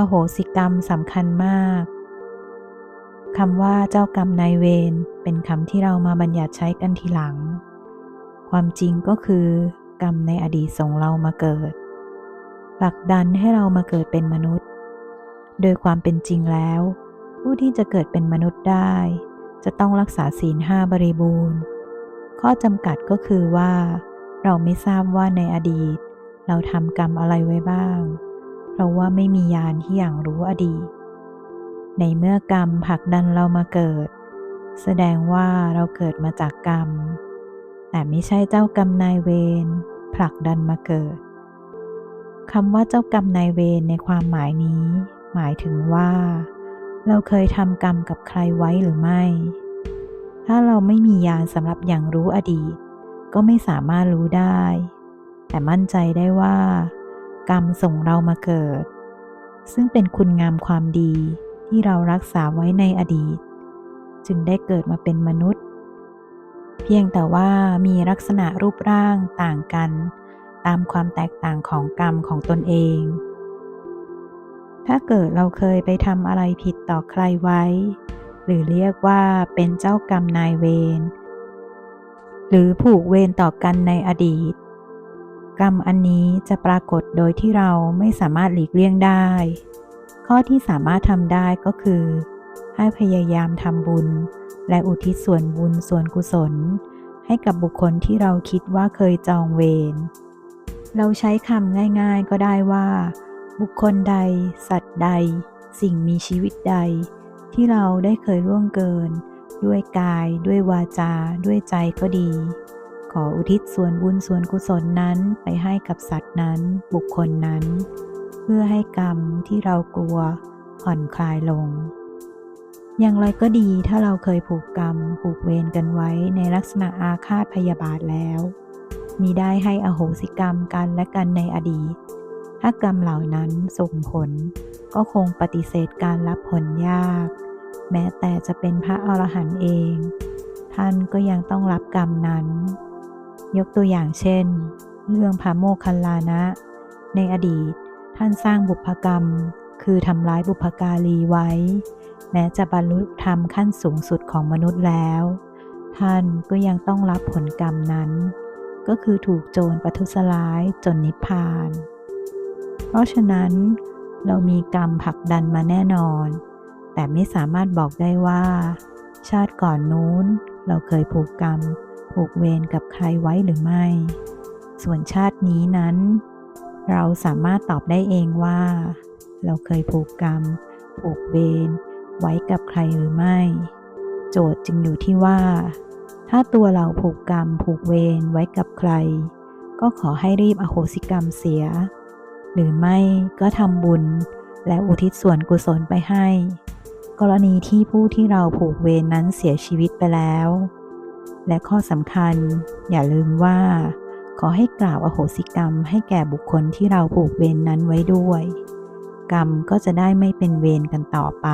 อโหสิกรรมสำคัญมากคำว่าเจ้ากรรมนายเวรเป็นคำที่เรามาบัญญัติใช้กันทีหลัง ความจริงก็คือ กรรมในอดีตส่งเรามาเกิดผลักดันให้เรามาเกิดเป็นมนุษย์ โดยความเป็นจริงแล้ว ผู้ที่จะเกิดเป็นมนุษย์ได้ จะต้องรักษาศีลห้าบริบูรณ์ ข้อจำกัดก็คือว่า เราไม่ทราบว่าในอดีต เราทำกรรมอะไรไว้บ้าง ราะว่าไม่มียานที่อย่างรู้อดีต ในเมื่อกรรมผลักดันเรามาเกิด แสดงว่าเราเกิดมาจากกรรม แต่ไม่ใช่เจ้ากรรมนายเวรผลักดันมาเกิดคำว่าเจ้ากรรมนายเวรในความหมายนี้ หมายถึงว่า เราเคยทำกรรมกับใครไว้หรือไม่ ถ้าเราไม่มียานสำหรับอย่างรู้อดีต ก็ไม่สามารถรู้ได้ แต่มั่นใจได้ว่า กรรมส่งเรามาเกิด ซึ่งเป็นคุณงามความดีที่เรารักษาไว้ในอดีต จึงได้เกิดมาเป็นมนุษย์ เพียงแต่ว่ามีลักษณะรูปร่างต่างกัน ตามความแตกต่างของกรรมของตนเอง ถ้าเกิดเราเคยไปทำอะไรผิดต่อใครไว้ หรือเรียกว่าเป็นเจ้ากรรมนายเวรหรือผูกเวรต่อกันในอดีต กรรมอันนี้จะปรากฏโดยที่เราไม่สามารถหลีกเลี่ยงได้ ข้อที่สามารถทำได้ก็คือ ให้พยายามทำบุญ และอุทิศส่วนบุญส่วนกุศล ให้กับบุคคลที่เราคิดว่าเคยจองเวร เราใช้คำง่ายๆก็ได้ว่า บุคคลใด สัตว์ใด สิ่งมีชีวิตใด ที่เราได้เคยล่วงเกิน ด้วยกาย ด้วยวาจา ด้วยใจก็ดี ขออุทิศส่วนบุญส่วนกุศลนั้นไปให้กับสัตว์นั้น บุคคลนั้น เพื่อให้กรรมที่เรากลัวผ่อนคลายลง อย่างไรก็ดีถ้าเราเคยผูกกรรม ผูกเวรกันไว้ในลักษณะอาฆาตพยาบาทแล้ว มีได้ให้อโหสิกรรมกันและกันในอดีต ถ้ากรรมเหล่านั้นส่งผล ก็คงปฏิเสธการรับผลยาก แม้แต่จะเป็นพระอรหันต์เอง ท่านก็ยังต้องรับกรรมนั้น ยกตัวอย่างเช่น เรื่องพระโมคคัลลานะ ในอดีตท่านสร้างบุพกรรม คือทำร้ายบุพการีไว้ แม้จะบรรลุธรรมขั้นสูงสุดของมนุษย์แล้ว ท่านก็ยังต้องรับผลกรรมนั้น ก็คือถูกโจรประทุษร้ายจนนิพพาน เพราะฉะนั้น เรามีกรรมผลักดันมาแน่นอน แต่ไม่สามารถบอกได้ว่า ชาติก่อนนู้นเราเคยผูกกรรม ผูกเวรกับใครไว้หรือไม่ ส่วนชาตินี้นั้น เราสามารถตอบได้เองว่า เราเคยผูกกรรม ผูกเวรไว้กับใครหรือไม่ โจทย์จึงอยู่ที่ว่า ถ้าตัวเราผูกกรรม ผูกเวรไว้กับใคร ก็ขอให้รีบอโหสิกรรมเสีย หรือไม่ก็ทำบุญและอุทิศส่วนกุศลไปให้ กรณีที่ผู้ที่เราผูกเวรนนั้นเสียชีวิตไปแล้ว และข้อสำคัญ อย่าลืมว่า ขอให้กล่าวอโหสิกรรม ให้แก่บุคคลที่เราผูกเวรนนั้นไว้ด้วย กรรมก็จะได้ไม่เป็นเวรกันต่อไป